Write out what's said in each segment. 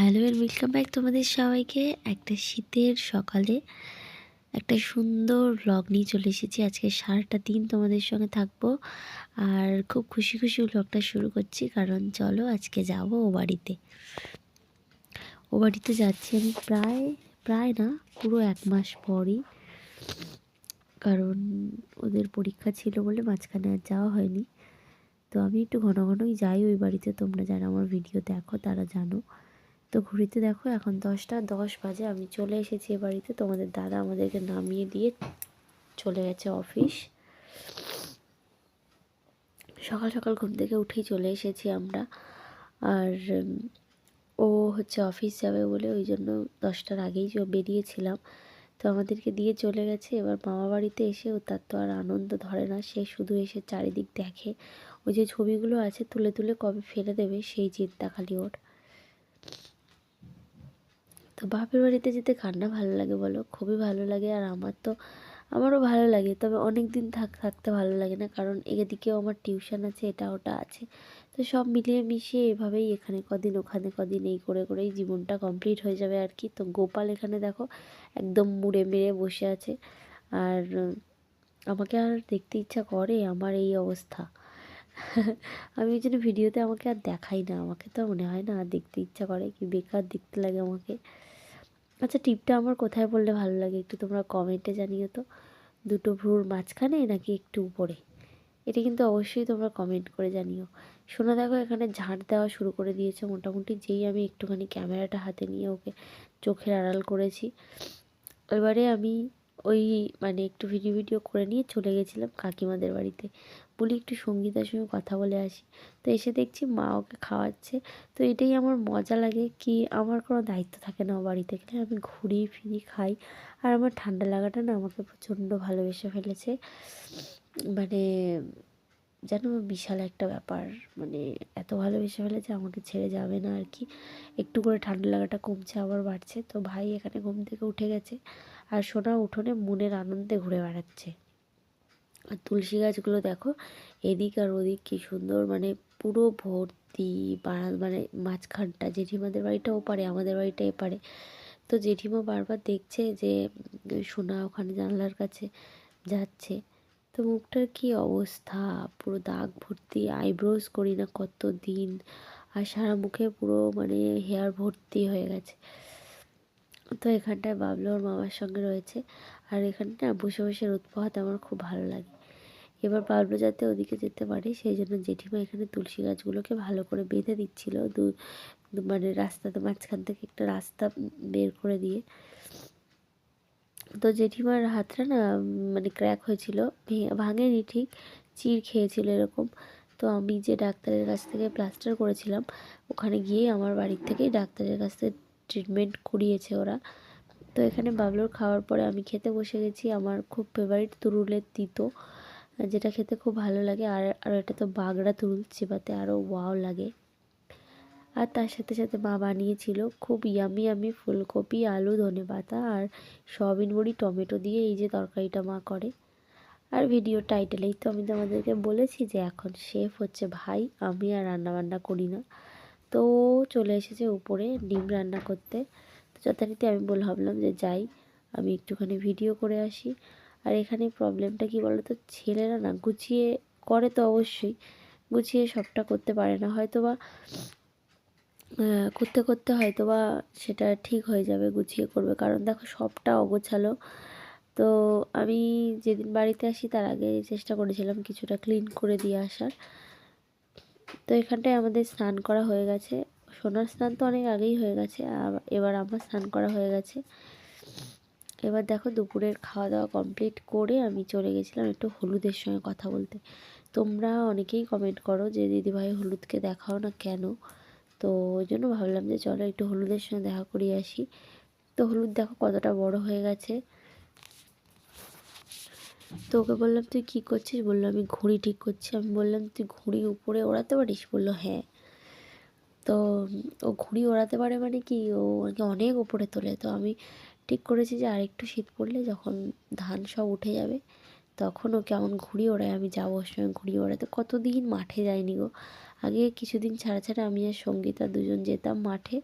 Hello and welcome back তোমাদের সবাইকে। একটা শীতের সকালে একটা সুন্দর ব্লগ নিয়ে চলে এসেছি। আজকে সারাটা দিন তোমাদের সঙ্গে থাকব। আর খুব খুশি খুশি ব্লগটা শুরু করছি, কারণ চলো আজকে যাব ও বাড়িতে। ও বাড়িতে যাচ্ছি আমি প্রায় প্রায় না, পুরো এক মাস পরই। কারণ ওদের পরীক্ষা ছিল বলে মাঝখানে আর যাওয়া হয়নি। তো আমি একটু ঘন ঘনই যাই ওই বাড়িতে। তোমরা যারা আমার ভিডিও দেখো, তারা জানো। তো ঘুরিতে দেখো এখন দশটা, দশ বাজে। আমি চলে এসেছি এ বাড়িতে। তোমাদের দাদা আমাদেরকে নামিয়ে দিয়ে চলে গেছে অফিস। সকাল সকাল ঘুম থেকে উঠেই চলে এসেছি আমরা। আর ও হচ্ছে অফিস যাবে বলে ওই জন্য দশটার আগেই বেরিয়েছিলাম। তো আমাদেরকে দিয়ে চলে গেছে। এবার মামা বাড়িতে এসে ও, তার তো আর আনন্দ ধরে না। সে শুধু এসে চারিদিক দেখে। ওই যে ছবিগুলো আছে, তুলে তুলে কবে ফেলে দেবে, সেই চিন্তা খালি ওর। তো বাপের বাড়িতে যেতে কার না ভালো লাগে বলো? খুবই ভালো লাগে আর আমার তো, আমারও ভালো লাগে। তবে অনেক দিন থাক, থাকতে ভালো লাগে না কারণ এদিকেও আমার টিউশন আছে, এটা ওটা আছে। তো সব মিলিয়ে মিশিয়ে এভাবেই এখানে কদিন, ওখানে কদিন এই করে, করেই জীবনটা কমপ্লিট হয়ে যাবে আর কি। তো গোপাল এখানে দেখো একদম মুড়ে মেরে বসে আছে। আর, আমাকে আর দেখতে ইচ্ছা করে আমার এই অবস্থা। আমি ওই জন্য ভিডিওতে আমাকে আর দেখাই না। আমাকে তো মনে হয় না আর দেখতে ইচ্ছা করে, কি বেকার দেখতে লাগে আমাকে। আচ্ছা টিপটা আমার কোথায় বললে ভালো লাগে? একটু তোমরা কমেন্টে জানিও তো। দুটো ভ্রুর মাঝখানে নাকি একটু উপরে? এটা কিন্তু অবশ্যই তোমরা কমেন্ট করে জানিও। শোনা, দেখো, এখানে ঝাঁট দেওয়া শুরু করে দিয়েছে। মোটামুটি যেই আমি একটুখানি ক্যামেরাটা হাতে নিয়ে ওকে চোখের আড়াল করেছি, এবারে আমি ওই মানে একটু ভিডিও ভিডিও করে নিয়ে চলে গেছিলাম কাকিমাদের বাড়িতে। বলি একটু সঙ্গীতার সঙ্গে কথা বলে আসি। তো এসে দেখছি মা ওকে খাওয়াচ্ছে। তো এটাই আমার মজা লাগে কি আমার কোনো দায়িত্ব থাকে না বাড়িতে গেলে। আমি ঘুরি ফিরি খাই। আর আমার ঠান্ডা লাগাটা না আমাকে প্রচণ্ড ভালোবেসে ফেলেছে। মানে যেন বিশাল একটা ব্যাপার। মানে এত ভালোবেসে ফেলেছে আমাকে ছেড়ে যাবে না আর কি। একটু করে ঠান্ডা লাগাটা কমছে, আবার বাড়ছে। তো ভাই এখানে ঘুম থেকে উঠে গেছে। আর সোনা উঠোনে মনের আনন্দে ঘুরে বেড়াচ্ছে। আর তুলসী গাছগুলো দেখো, এদিক আর ওদিক কী সুন্দর মানে পুরো ভর্তি বাড়া মানে মাঝখানটা। জেঠিমাদের বাড়িটা ওপারে আমাদের বাড়িটা এপারে তো জেঠিমা বারবার দেখছে যে, সোনা ওখানে জানলার কাছে যাচ্ছে। তো মুখটার কি অবস্থা? পুরো দাগ ভর্তি আইব্রোজ করি না কত দিন আর সারা মুখে পুরো মানে হেয়ার ভর্তি হয়ে গেছে। তো এখানটায় বাবলু ওর মামার সঙ্গে রয়েছে। আর এখানটা বসে বসে রোদ পোহাতে আমার খুব ভালো লাগে। এবার বাবলু যাতে ওদিকে যেতে পারে, সেই জন্য জেঠিমা এখানে তুলসী গাছগুলোকে ভালো করে বেঁধে দিচ্ছিল। দু মানে রাস্তাতে মাঝখান থেকে একটা রাস্তা বের করে দিয়ে। তো জেঠিমার হাতটা না মানে ক্র্যাক হয়েছিল ভাঙেনি ঠিক, চির খেয়েছিল এরকম। তো আমি যে ডাক্তারের কাছ থেকে প্লাস্টার করেছিলাম, ওখানে গিয়ে আমার বাড়ির থেকেই ডাক্তারের কাছ থেকে ট্রিটমেন্ট করিয়েছে ওরা। তো এখানে বাবলুর খাওয়ার পরে আমি খেতে বসে গেছি আমার খুব ফেভারিট তুরুলের তিতো, যেটা খেতে খুব ভালো লাগে। আর আর এটা তো বাগড়া তুরুল, চিবাতে আরও ওয়াও লাগে। আর তার সাথে সাথে মা বানিয়েছিল খুব ইয়ামি ইয়ামি ফুলকপি, আলু, ধনে পাতা আর সয়াবিন বড়ি, টমেটো দিয়ে এই যে তরকারিটা মা করে। আর ভিডিও টাইটেলেই তো আমি তোমাদেরকে বলেছি যে এখন শেফ হচ্ছে ভাই, আমি আর রান্নাবান্না করি না। তো চলে এসেছে উপরে ডিম রান্না করতে। তো যথারীতি আমি বলে, ভাবলাম যে যাই, আমি একটুখানি ভিডিও করে আসি। আর এখানে প্রবলেমটা কি বলো তো ছেলেরা না গুছিয়ে করে তো অবশ্যই, গুছিয়ে সবটা করতে পারে না। হয়তো বা করতে করতে হয়তো বা সেটা ঠিক হয়ে যাবে, গুছিয়ে করবে। কারণ দেখো সবটা অগোছালো। তো আমি যেদিন বাড়িতে আসি তার আগে চেষ্টা করেছিলাম কিছুটা ক্লিন করে দিয়ে আসার। তো এখানটায় আমাদের স্নান করা হয়ে গেছে। সোনার স্নান তো অনেক আগেই হয়ে গেছে এবার আমার স্নান করা হয়ে গেছে। এবার দেখো দুপুরের খাওয়া দাওয়া কমপ্লিট করে আমি চলে গেছিলাম একটু হলুদের সঙ্গে কথা বলতে। তোমরা অনেকেই কমেন্ট করো যে, দিদিভাই হলুদকে দেখাও না কেন? তো ওই জন্য ভাবলাম যে, চলো একটু হলুদের সঙ্গে দেখা করিয়ে আসি। তো হলুদ দেখো কতটা বড় হয়ে গেছে। তো ওকে বললাম, তুই কী করছিস? বলল, আমি ঘুড়ি ঠিক করছি। আমি বললাম, তুই ঘুড়ি উপরে ওড়াতে পারিস? বলল হ্যাঁ। তো ও ঘুড়ি ওড়াতে পারে মানে কি? ও অনেক উপরে তোলে। তো আমি ঠিক করেছি যে আরেকটু শীত পড়লে যখন ধান সব উঠে যাবে, তখন ও কেমন ঘুড়ি ওড়ায়, আমি যাব ওর সঙ্গে ঘুড়ি ওড়াতে। কতদিন মাঠে যায়নি গো। আগে কিছুদিন ছাড়া ছাড়া আমি আর সঙ্গীতা দুজন যেতাম মাঠে।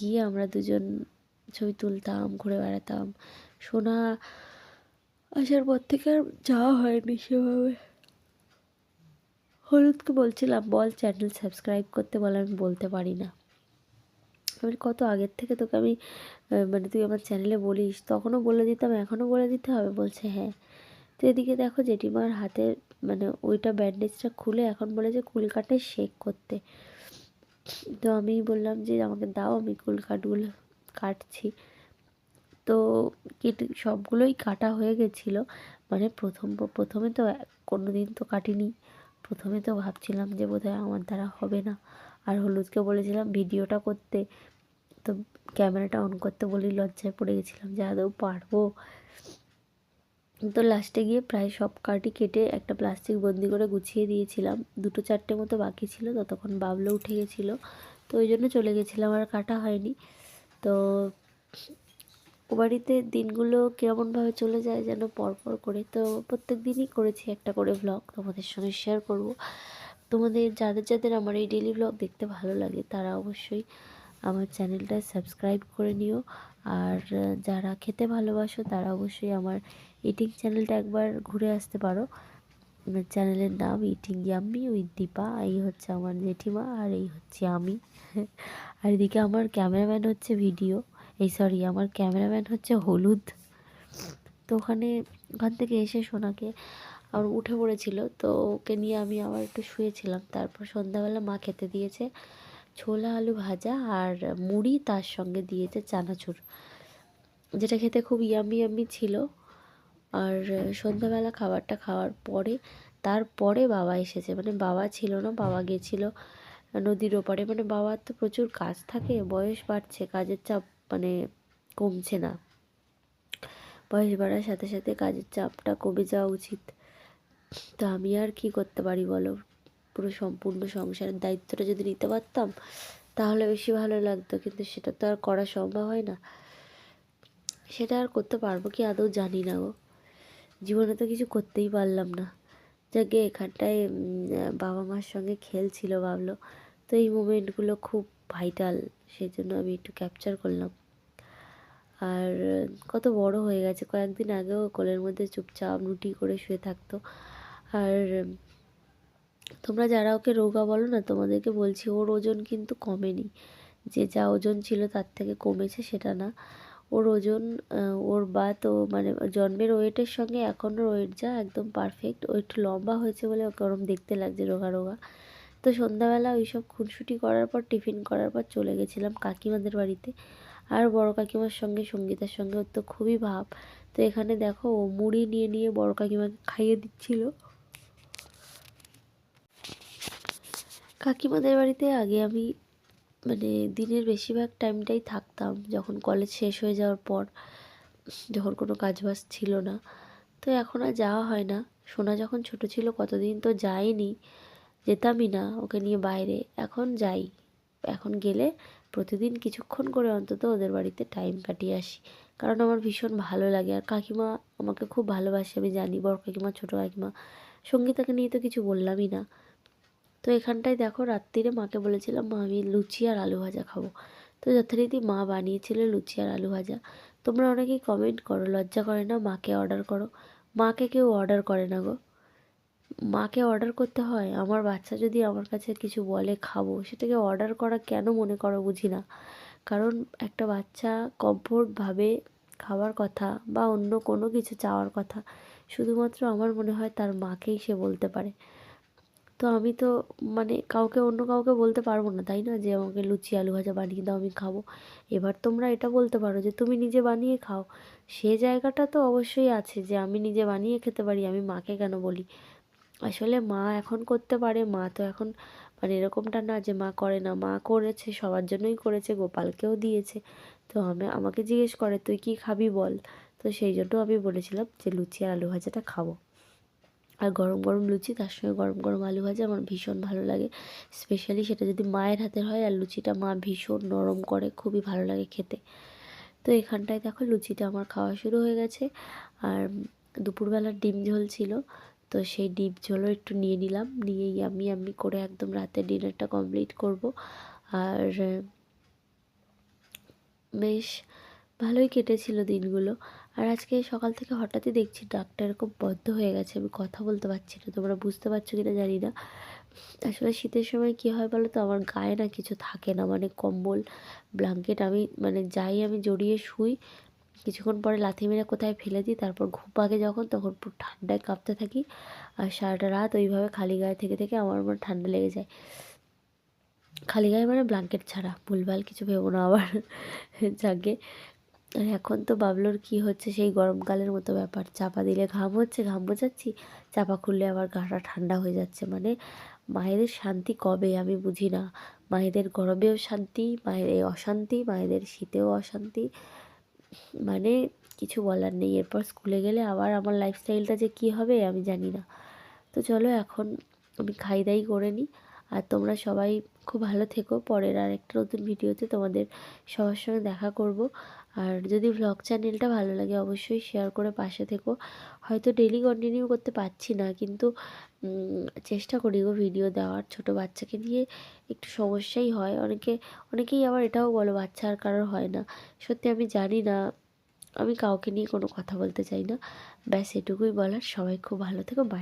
গিয়ে আমরা দুজন ছবি তুলতাম, ঘুরে বেড়াতাম। সোনা আসার পর থেকে আর যাওয়া হয়নি সেভাবে। হলুদকে বলছিলাম, বল চ্যানেল সাবস্ক্রাইব করতে বলে, আমি বলতে পারি না। আমি কত আগের থেকে তোকে আমি মানে তুই আমার চ্যানেলে বলিস? তখনও বলে দিতাম, এখনও বলে দিতে হবে। বলছে হ্যাঁ। তো এদিকে দেখো জেঠিমার হাতের মানে ওইটা ব্যান্ডেজটা খুলে এখন বলেছে কুলকাটে শেক করতে। তো আমি বললাম যে, আমাকে দাও, আমি কুলকাটগুলো কাটছি। তো কেটে সবগুলোই কাটা হয়ে গেছিল। মানে প্রথম, প্রথমে তো কোনো দিন তো কাটিনি। প্রথমে তো ভাবছিলাম যে বোধহয় আমার দ্বারা হবে না। আর হলুদকে বলেছিলাম, ভিডিওটা করতে। তো ক্যামেরাটা অন করতে বলেই লজ্জায় পড়ে গেছিলাম যে আদৌ পারব। তো লাস্টে গিয়ে প্রায় সব কাটি কেটে একটা প্লাস্টিক বন্দি করে গুছিয়ে দিয়েছিলাম। দুটো চারটে মতো বাকি ছিল, ততক্ষণ বাবলো উঠে গেছিল। তো ওই জন্য চলে গেছিলাম, আর কাটা হয়নি। তো বাড়িতে দিনগুলো কেমনভাবে চলে যায় যেন পরপর করে, তো প্রত্যেক দিনই করেছি একটা করে ব্লগ তোমাদের সঙ্গে শেয়ার করব। তোমাদের, যাদের যাদের আমার এই ডেলি ব্লগ দেখতে ভালো লাগে তারা অবশ্যই আমার চ্যানেলটা সাবস্ক্রাইব করে নিও। আর যারা খেতে ভালোবাসো তারা অবশ্যই আমার ইটিং চ্যানেলটা একবার ঘুরে আসতে পারো। চ্যানেলের নাম ইটিং ইয়াম্মি উইথ দীপা, এই হচ্ছে আমার জেঠিমা আর এই হচ্ছে আমি। আর এদিকে আমার ক্যামেরাম্যান হচ্ছে ভিডিও এই সরি আমার ক্যামেরাম্যান হচ্ছে হলুদ। তো ওখানে, ওখান থেকে এসে সোনাকে আমার উঠে পড়েছিল। তো ওকে নিয়ে আমি আবার একটু শুয়েছিলাম। তারপর সন্ধ্যাবেলা মা খেতে দিয়েছে ছোলা আলু ভাজা আর মুড়ি, তার সঙ্গে দিয়েছে চানাচুর, যেটা খেতে খুব ইয়ামি ইয়ামি ছিল। আর সন্ধ্যাবেলা খাবারটা খাওয়ার পরে, তারপরে বাবা এসেছে। মানে বাবা ছিল না, বাবা গেছিল নদীর ওপারে। মানে বাবার তো প্রচুর কাজ থাকে, বয়স বাড়ছে, কাজের চাপ মানে কমছে না। বয়স বাড়ার সাথে সাথে কাজের চাপটা কমে যাওয়া উচিত। তো আমি আর কি করতে পারি বলো? পুরো সম্পূর্ণ সংসারের দায়িত্বটা যদি নিতে পারতাম, তাহলে বেশি ভালো লাগতো। কিন্তু সেটা তো আর করা সম্ভব হয় না। সেটা আর করতে পারব কি আদৌ জানি না গো। জীবনে তো কিছু করতেই পারলাম না। যাকে এখানটায় বাবা মার সঙ্গে খেলছিল ভাবলো। তো এই মোমেন্টগুলো খুব ভাইটাল সেই জন্য আমি একটু ক্যাপচার করলাম। আর কত বড় হয়ে গেছে, কয়েকদিন আগেও কোলের মধ্যে চুপচাপ রুটি করে শুয়ে থাকতো। আর তোমরা যারা ওকে রোগা বলো না, তোমাদেরকে বলছি ওর ওজন কিন্তু কমেনি। যে যা ওজন ছিল তার থেকে কমেছে সেটা না। ওর ওজন ওর বা তো মানে জন্মের ওয়েটের সঙ্গে এখনও ওয়েট যা একদম পারফেক্ট ও একটু লম্বা হয়েছে বলে ওকে ওরম দেখতে লাগছে রোগা রোগা। তো সন্ধ্যাবেলা ওই সব খুনসুটি করার পর, টিফিন করার পর চলে গেছিলাম কাকিমাদের বাড়িতে। আর বড় কাকিমার সঙ্গে, সঙ্গীতার সঙ্গে ওর তো খুবই ভাব। তো এখানে দেখো ও মুড়ি নিয়ে নিয়ে বড় কাকিমাকে খাইয়ে দিচ্ছিল। কাকিমাদের বাড়িতে আগে আমি মানে দিনের বেশিরভাগ টাইমটাই থাকতাম, যখন কলেজ শেষ হয়ে যাওয়ার পর, যখন কোনো কাজবাজ ছিল না। তো এখন আর যাওয়া হয় না। সোনা যখন ছোট ছিল, কতদিন তো যাইনি যেতামই না, ওকে নিয়ে বাইরে। এখন যাই। এখন গেলে প্রতিদিন কিছুক্ষণ করে অন্তত ওদের বাড়িতে টাইম কাটিয়ে আসি। কারণ আমার ভীষণ ভালো লাগে। আর কাকিমা আমাকে খুব ভালোবাসে, আমি জানি বড় কাকিমা, ছোটো কাকিমা। সঙ্গীতাকে নিয়ে তো কিছু বললামই না। তো এখানটায় দেখো রাত্রিরে মাকে বলেছিলাম, মা, আমি লুচি আর আলু ভাজা খাব। তো যথারীতি মা বানিয়েছিল লুচি আর আলু ভাজা। তোমরা অনেকেই কমেন্ট করো, লজ্জা করে না, মাকে অর্ডার করো। মাকে কেউ অর্ডার করে না গো। মাকে অর্ডার করতে হয়? আমার বাচ্চা যদি আমার কাছে কিছু বলে, খাব, সেটাকে অর্ডার করা কেন মনে করো বুঝি না। কারণ একটা বাচ্চা কমফোর্টভাবে খাওয়ার কথা বা অন্য কোনো কিছু চাওয়ার কথা, শুধুমাত্র আমার মনে হয় তার মাকেই সে বলতে পারে। তো আমি তো মানে কাউকে অন্য কাউকে বলতে পারব না, তাই না? যে আমাকে লুচি, আলু ভাজা বানিয়ে দাও, আমি খাব। এবার তোমরা এটা বলতে পারো যে তুমি নিজে বানিয়ে খাও। সে জায়গাটা তো অবশ্যই আছে যে আমি নিজে বানিয়ে খেতে পারি, আমি মাকে কেন বলি? আসলে মা এখন করতে পারে। মা তো এখন মানে এরকমটা না যে মা করে না, মা করেছে, সবার জন্যই করেছে, গোপালকেও দিয়েছে। তো আমি, আমাকে জিজ্ঞেস করে, তুই কি খাবি বল? তো সেই জন্য আমি বলেছিলাম যে লুচি আর আলু ভাজাটা খাব। আর গরম গরম লুচি, তার সঙ্গে গরম গরম আলু ভাজা আমার ভীষণ ভালো লাগে। স্পেশালি সেটা যদি মায়ের হাতের হয়, আর লুচিটা মা ভীষণ নরম করে, খুবই ভালো লাগে খেতে। তো এখানটায় দেখো লুচিটা আমার খাওয়া শুরু হয়ে গেছে। আর দুপুরবেলার ডিম ঝোল ছিল। তো সেই ডিপ ঝোলও একটু নিয়ে নিলাম। নিয়ে আমি আমি করে একদম রাতের ডিনারটা কমপ্লিট করব। আর, বেশ ভালোই কেটেছিল দিনগুলো। আর আজকে সকাল থেকে হঠাৎই দেখছি ডাকটা এরকম বদ্ধ হয়ে গেছে। আমি কথা বলতে পারছি না, তোমরা বুঝতে পারছ কি না জানি না। আসলে শীতের সময় কী হয় বলো তো? আমার গায়ে না কিছু থাকে না। মানে কম্বল ব্ল্যাঙ্কেট আমি মানে যাই আমি জড়িয়ে শুই কিছুক্ষণ পরে লাথি মেরে কোথায় ফেলে দিই, তারপর ঘুম পাকে যখন, তখন পুরো ঠান্ডায় কাঁপতে থাকি। আর সারাটা রাত ওইভাবে খালি গায়ে থেকে থেকে আমার মনে ঠান্ডা লেগে যায়। খালি গায়ে মানে ব্ল্যাঙ্কেট ছাড়া, ভুলভাল কিছু ভেবো না আবার যাকে আর এখন তো বাবলোর কি হচ্ছে, সেই গরমকালের মতো ব্যাপার। চাপা দিলে ঘাম হচ্ছে, ঘাম বোঝাচ্ছি, চাপা খুললে আবার গাটা ঠান্ডা হয়ে যাচ্ছে। মানে মায়েদের শান্তি কবে আমি বুঝি না। মায়েদের গরমেও শান্তি, মায়ের অশান্তি, মায়েদের শীতেও অশান্তি। মানে কিছু বলার নেই। এরপর স্কুলে গেলে আবার আমার লাইফস্টাইলটা যে কী হবে আমি জানি না। তো চলো এখন আমি খাই দাই করে নিই। আর তোমরা সবাই খুব ভালো থেকো। পরের আর একটা নতুন ভিডিওতে তোমাদের সবার সঙ্গে দেখা করব। আর যদি ভ্লগ চ্যানেলটা ভালো লাগে, অবশ্যই শেয়ার করে পাশে থেকো। হয়তো ডেলি কন্টিনিউ করতে পারছি না, কিন্তু চেষ্টা করি গো ভিডিও দেওয়ার। ছোট বাচ্চাকে নিয়ে একটু সমস্যাই হয়। অনেকে, অনেকেই আবার এটাও বলো, বাচ্চা আর কারোর হয় না। সত্যি আমি জানি না। আমি কাউকে নিয়ে কোনো কথা বলতে চাই না। ব্যাস, এটুকুই বলার। সবাই খুব ভালো থেকো। বাই